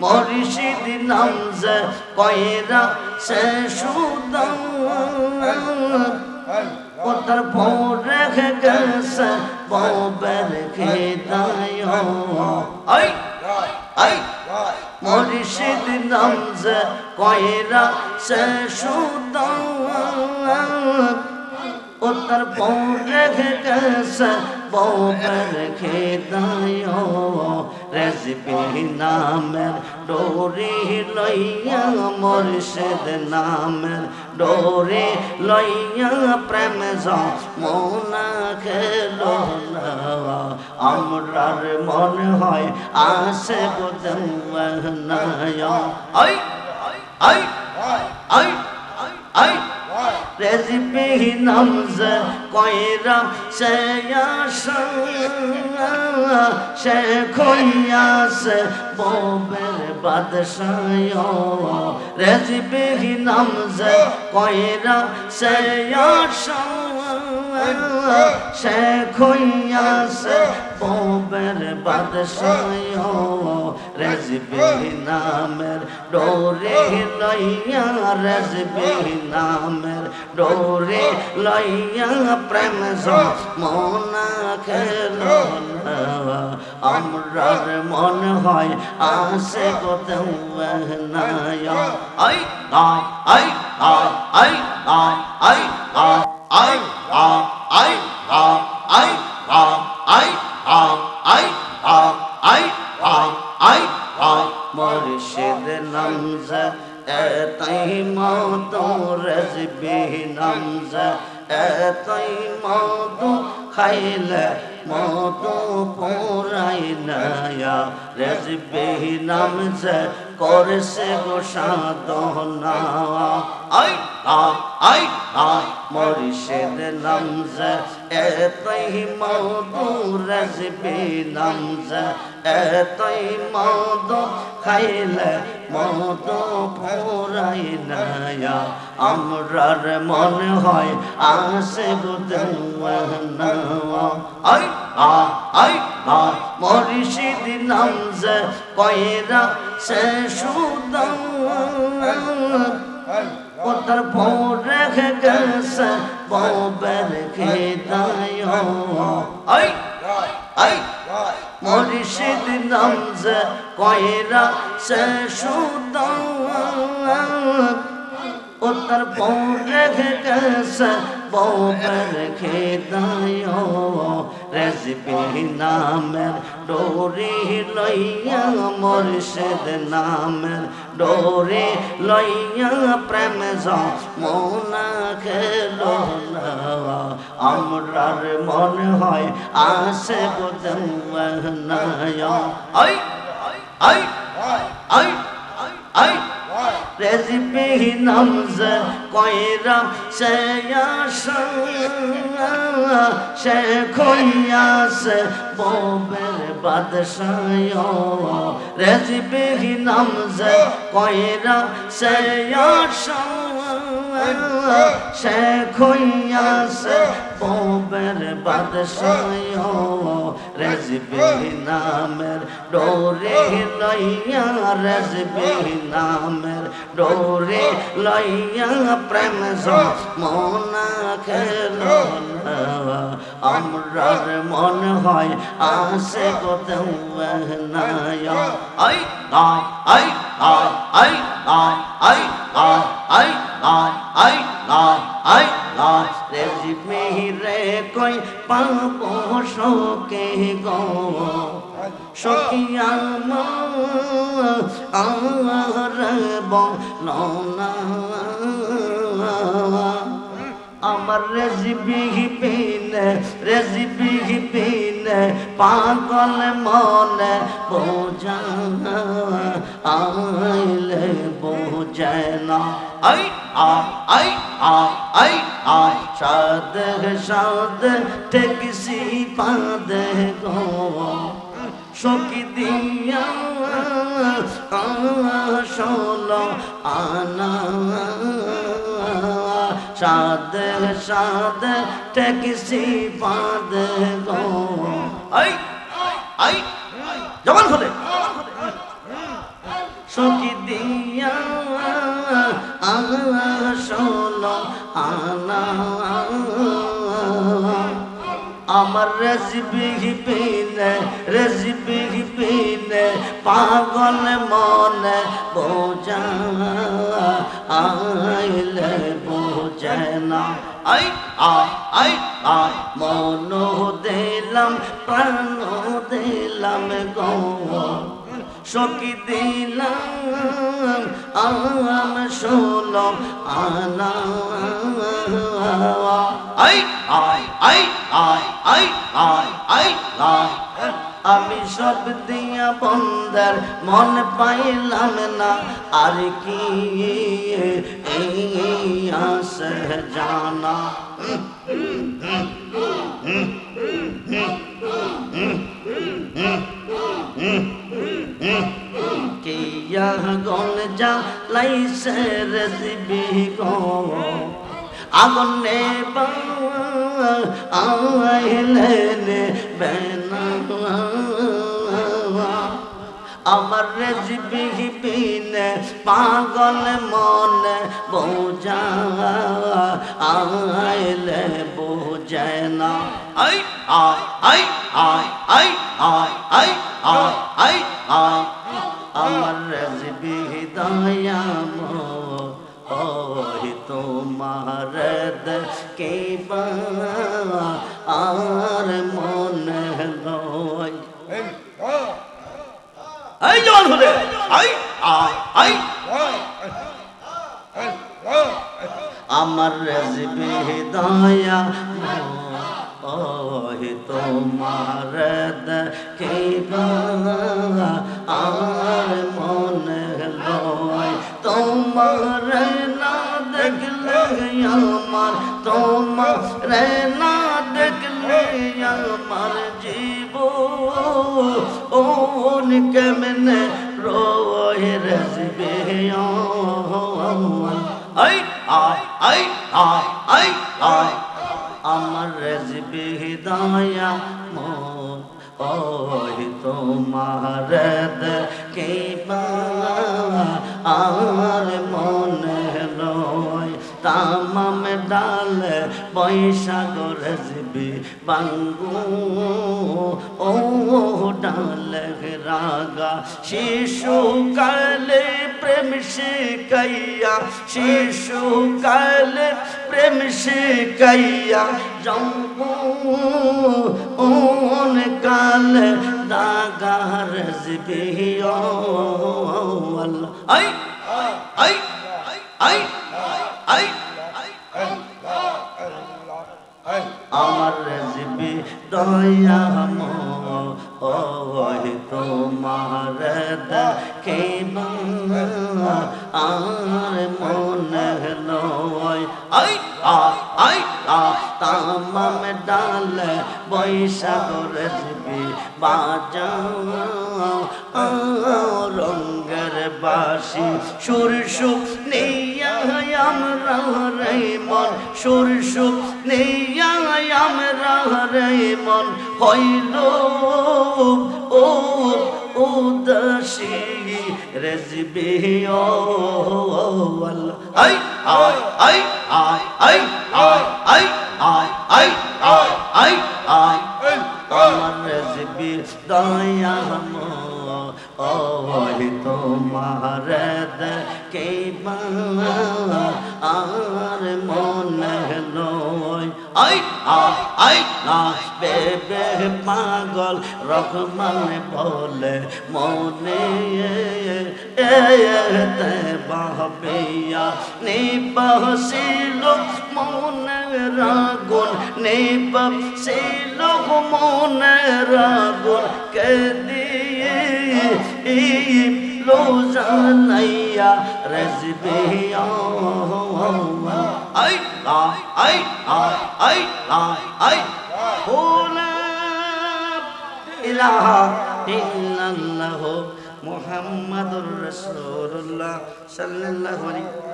মরিষিদ নামজ কয়রা সে সুদার ভোরে গেছে ববের খেদায় মরিষিদ নামজ কয়রা সে সুদার উত্তর ভোরে গেছে ববের খেদায় রেসিপি নামের ডোরি লইয়া মর্ষেদ নামের ডোরি লইয়া প্রেম মোনা খেল আমরার মনে হয় আসে বোধ আই আই আই আই নামজ কয়রা সে আশা সে খইয়াছে ববের বাদশায় রেজবিহি নাম যে কইরা সে সে খইয়াছে ববের বাদশায় রেজবি নামের ডোরে লইয়া, রেজবি নামের ডোরে লইয়া প্রেম মনা খেল আমরার মন হয় আসে কোথাও নাই আই আই আই আই আই নমজ এতই মত খাইলে মত পোরাই নয়া। রজবি নমজ করছে গো সাধনা। আই, আ আই, আ মুর্শিদ নমজ, এতই মধু রজবি নমজ, এতই মধু খাইলে মত ফোরাই নায়া, আমরার মন হয় আসে আই নাম যে কয়রা সে সুদান কোথার ভোরে গেছে ববের খেদায় আই আই আই মরিষিদ নামজ কয়রা সে ও তার বউ রেখে গেছে বউ রেখে খেদায় রেসিপি নামের ডোরি লইয়া মর্ষেদ নামের ডোরি লইয়া প্রেম মোনা খেল আমরার মনে হয় আসে বোধ আই আই আই নামজ কয়রা সে আশা সে খইয়াছে ববের বাদশায় রেজিবির নাম যে কয়রা সে সে খইয়াছে ববের বাদশায় রেজবি নামের ডোরে লইয়া রেজবি নামের ডোরে লইয়া প্রেম মোনা খেল আমরার মন হয় আসে কোথাও নাই আই আই আই আই আই আ আই আ আই আ রেজিপি রে কই পাব শোকে গো। সখিয়া আমার বলনা আমার জিবি পে রেজিবি পিনে পাগল মনে বোঝা আইলে বোঝায় না। আই, আ আই আ আই, আ, সাদ সাদ টেকসি পাদে গো। সখী দিয়া আসল আনা সাদ সাদ ট্যাক্সি বাঁধ গো। আই আই, জবান খোলে। সখী দিয়া আসল আনা আমার রেসিপি পিনে রেসিপি পিনে পাগল মনে বোঝা। সখী দিলাম, আম শোলম আনা আই আই আই আই আই আই আই আই। আমি সব দিয়া বন্দার মন পাইলাম না, আর কি এই আসে জানা? লাইসে রেসিবি গো আগুনে নে বেনা আমার রেসিবি পিনে পাগল মনে বোঝা আইলে বোঝে না। আই আই আই আই আই আই আই আই আমার রেসিবি দয়াম ওহি তোমার কে আর মনে আমার রেসিবি দয়া ওহি তোমার কে আর মনে লয় তোমার না দেখলে আমার, তোমার না দেখলে আমার জীব ওন কেমনে রোয় রসবে আই আই আই আই আই আমার রেজবে দয়া মো ওই তোমার কে আর মনে লয় তামাম ডাল বৈশাখ রেজবে বাঙ্গু। ও ডাল রাগা, শিশু কালে প্রেম শিকাইয়া শিশু কালে প্রেম শিকাইয়া যাব ওন কাল দাগার জিবিও আই আই আই আই আমার জিবি দয়া ওই তোমার দেখে আর বৈশাখ রেসবি বাজাও রঙ্গের বাসি সুরসু নেইয়া আমরা রে মন সুরসু নেইয়া আমরা রে মন হইল ও উদাসী রেজবে ও আল্লাহ আই আই আই আই আই আই আই আই আই আয় আমার রেসিপি দয়াম ওই তোমার কে আর মনে নয় আয় আয় নাচবে বে পাগল রহমান বলে মনে এ বাবিয়া নিবসিল মনের আগুন নিপাপ ছিল মনের আগুন কে দিয়ে লোজানাইয়া রেজবে আই আই আই আই হোলা ইলাহা ইল্লাল্লাহ মুহাম্মাদুর রাসূলুল্লাহ সাল্লাল্লাহু আলাইহি